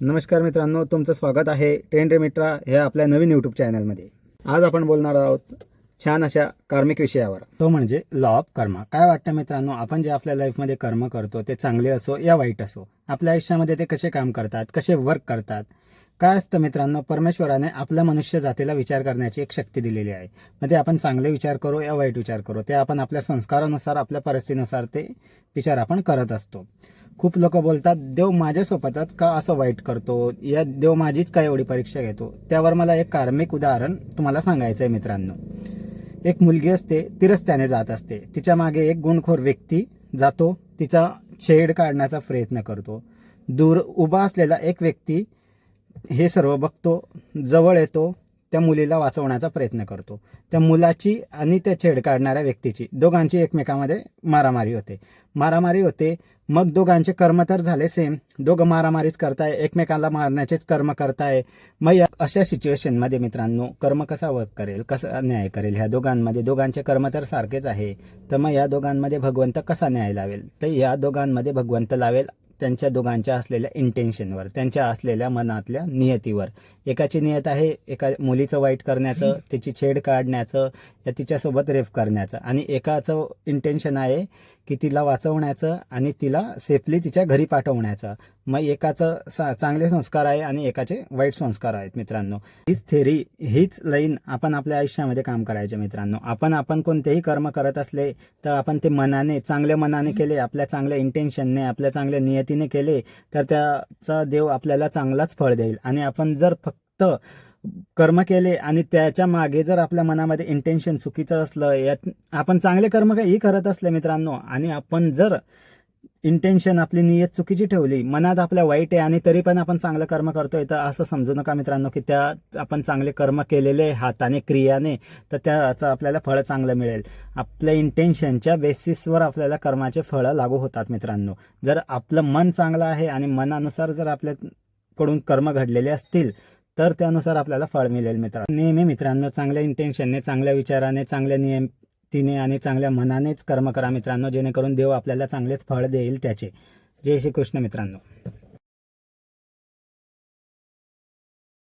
नमस्कार मित्रांनो तुमचं स्वागत आहे ट्रेंड मित्रा ह्या आपल्या नवीन यूट्यूब चॅनलमध्ये आज आपण बोलणार आहोत छान अशा कार्मिक विषयावर. तो म्हणजे लॉ ऑफ कर्म काय वाटतं मित्रांनो आपण जे आपल्या लाईफमध्ये कर्म करतो ते चांगले असो या वाईट असो आपल्या आयुष्यामध्ये ते कसे काम करतात कसे वर्क करतात? काय असतं मित्रांनो परमेश्वराने आपल्या मनुष्य जातीला विचार करण्याची एक शक्ती दिलेली आहे. मग ते आपण चांगले विचार करू या वाईट विचार करू ते आपण आपल्या संस्कारानुसार आपल्या परिस्थितीनुसार ते विचार आपण करत असतो. खूप लोक बोलतात देव माझ्यासोबतच का असं वाईट करतो? या देव माझीच का एवढी परीक्षा घेतो? त्यावर मला एक कार्मिक उदाहरण तुम्हाला सांगायचं आहे मित्रांनो. एक मुलगी असते ती रस्त्याने जात असते. तिच्यामागे एक गुणखोर व्यक्ती जातो तिचा छेड काढण्याचा प्रयत्न करतो. दूर उभा असलेला एक व्यक्ती हे सर्व बघतो जवळ येतो त्या मुलीला वाचवण्याचा प्रयत्न करतो. त्या मुलाची आणि त्या छेड काढणाऱ्या व्यक्तीची दोघांची एकमेकामध्ये मारामारी होते. मारामारी होते मग दोघांचे कर्म तर झाले सेम दोघं मारामारीच करताय एकमेकाला मारण्याचेच कर्म करताय. मग या अशा सिच्युएशनमध्ये मित्रांनो कर्म कसा वर्क करेल कसा न्याय करेल ह्या दोघांमध्ये? दोघांचे कर्म तर सारखेच आहे. तर मग या दोघांमध्ये भगवंत कसा न्याय लावेल? तर या दोघांमध्ये भगवंत लावेल त्यांच्या दोघांच्या असलेल्या इंटेन्शनवर त्यांच्या असलेल्या मनातल्या नियतीवर. एकाची नियत आहे एका मुलीचं वाईट करण्याचं तिची छेड काढण्याचं या तिच्यासोबत रेप करण्याचं. आणि एकाचं इंटेन्शन आहे की तिला वाचवण्याचं आणि तिला सेफली तिच्या घरी पाठवण्याचं. मग एकाचं सा चांगले संस्कार आहे आणि एकाचे वाईट संस्कार आहेत मित्रांनो. हीच थेरी हीच लाईन आपण आपल्या आयुष्यामध्ये काम करायचे मित्रांनो. आपण आपण कोणतेही कर्म करत असले तर आपण ते मनाने चांगल्या मनाने केले आपल्या चांगल्या इंटेन्शनने आपल्या चांगल्या नियतीने केले तर त्याचा देव आपल्याला चांगलाच फळ देईल. आणि आपण जर फक्त कर्म केले आणि त्याच्यामागे जर आपल्या मनामध्ये इंटेन्शन चुकीचं असलं यात आपण चांगले कर्म काही करत असले मित्रांनो आणि आपण जर इंटेन्शन आपली नियत चुकीची ठेवली. मनात आपल्या वाईट आहे आणि तरी पण आपण चांगलं कर्म करतोय तर असं समजू नका मित्रांनो की त्या आपण चांगले कर्म केलेले हाताने क्रियाने तर त्याचं आपल्याला फळं चांगलं मिळेल. आपल्या इंटेन्शनच्या बेसिसवर आपल्याला कर्माचे फळं लागू होतात मित्रांनो. जर आपलं मन चांगलं आहे आणि मनानुसार जर आपल्याकडून कर्म घडलेले असतील तर त्यानुसार आपल्याला फळ मिळेल मित्रांनो. नेहमी मित्रांनो चांगल्या इंटेन्शनने चांगल्या विचाराने चांगल्या भक्तीने आणि चांगल्या मनानेच कर्म करा मित्रांनो जेणेकरून देव आपल्याला चांगलेच फळ देईल त्याचे. जय श्री कृष्ण मित्रांनो.